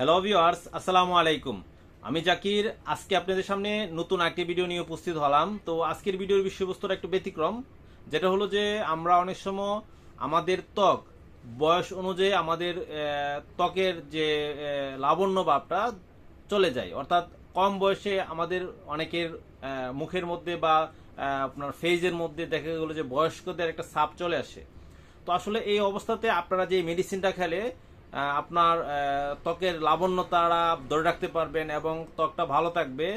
Hello viewers আসসালামু আলাইকুম আমি জাকির। আজকে আপনাদের সামনে নতুন একটি ভিডিও নিয়ে উপস্থিত হলাম। তো আজকের ভিডিওর বিষয়বস্তুটা একটু ব্যতিক্রম, যেটা হলো যে আমরা অনেক সময় আমাদের ত্বক, বয়স অনুযায়ী আমাদের ত্বকের যে লাবণ্য ভাবটা চলে যায়। অর্থাৎ কম বয়সে আমাদের অনেকের মুখের মধ্যে বা আপনার ফেজের মধ্যে দেখা গেলো যে বয়স্কদের একটা সাপ চলে আসে। তো আসলে এই অবস্থাতে আপনারা যে মেডিসিনটা খেলে আপনার ত্বকের লাবণ্যতারা ধরে রাখতে পারবেন এবং ত্বকটা ভালো থাকবে।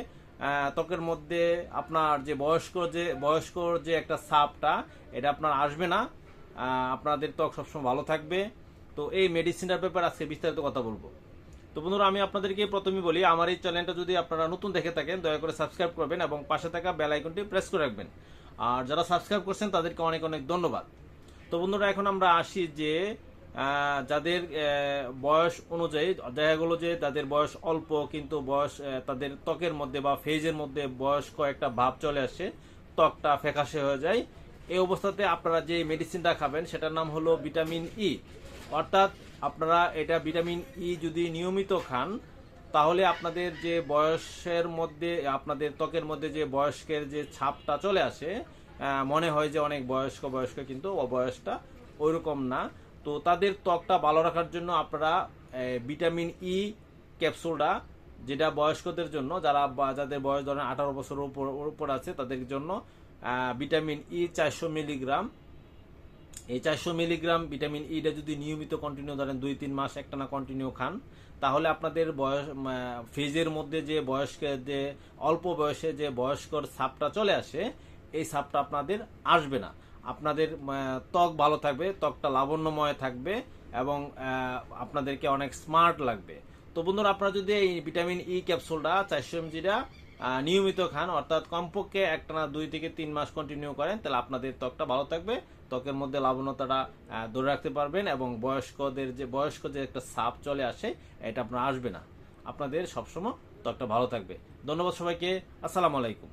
ত্বকের মধ্যে আপনার যে বয়স্ক যে বয়স্কর যে একটা সাপটা, এটা আপনার আসবে না। আপনাদের ত্বক সবসময় ভালো থাকবে। তো এই মেডিসিনটার ব্যাপারে আজকে বিস্তারিত কথা বলব। তো বন্ধুরা, আমি আপনাদেরকে প্রথমেই বলি, আমার এই চ্যানেলটা যদি আপনারা নতুন দেখে থাকেন, দয়া করে সাবস্ক্রাইব করবেন এবং পাশে থাকা বেল আইকনটি প্রেস করে রাখবেন। আর যারা সাবস্ক্রাইব করছেন, তাদেরকে অনেক অনেক ধন্যবাদ। তো বন্ধুরা, এখন আমরা আসি যে যাদের বয়স অনুযায়ী, দেখা গেলো যে তাদের বয়স অল্প, কিন্তু বয়স তাদের ত্বকের মধ্যে বা ফেজের মধ্যে বয়স্ক একটা ভাব চলে আসে, ত্বকটা ফ্যাকাশে হয়ে যায়। এই অবস্থাতে আপনারা যে মেডিসিনটা খাবেন, সেটার নাম হলো ভিটামিন ই অর্থাৎ আপনারা এটা ভিটামিন ই যদি নিয়মিত খান, তাহলে আপনাদের যে বয়সের মধ্যে, আপনাদের ত্বকের মধ্যে যে বয়স্কের যে ছাপটা চলে আসে মনে হয় যে অনেক বয়স্ক বয়স্ক কিন্তু বয়সটা ওইরকম না। তো তাদের ত্বকটা ভালো রাখার জন্য আপনারা ভিটামিন ই ক্যাপসুলটা, যেটা বয়স্কদের জন্য, যারা যাদের বয়স ধরেন আঠারো বছর উপর আছে, তাদের জন্য ভিটামিন ই চারশো মিলিগ্রাম। এই চারশো মিলিগ্রাম ভিটামিন ইটা যদি নিয়মিত কন্টিনিউ ধরেন দুই, তিন মাস একটানা কন্টিনিউ খান, তাহলে আপনাদের বয়স ফেজের মধ্যে যে বয়স্কের যে অল্প বয়সে যে বয়স্কর সাপটা চলে আসে, এই সাপটা আপনাদের আসবে না। আপনাদের ত্বক ভালো থাকবে, ত্বকটা লাবণ্যময় থাকবে এবং আপনাদেরকে অনেক স্মার্ট লাগবে। তো বন্ধুরা, আপনারা যদি এই ভিটামিন ই ক্যাপসুলটা চারশো এমজিটা নিয়মিত খান, অর্থাৎ কমপক্ষে একটানা দুই থেকে তিন মাস কন্টিনিউ করেন, তাহলে আপনাদের ত্বকটা ভালো থাকবে, ত্বকের মধ্যে লাবণ্যতাটা ধরে রাখতে পারবেন এবং বয়স্কদের যে, বয়স্ক যে একটা সাপ চলে আসে, এটা আপনার আসবে না। আপনাদের সবসময় ত্বকটা ভালো থাকবে। ধন্যবাদ সবাইকে, আসসালামু আলাইকুম।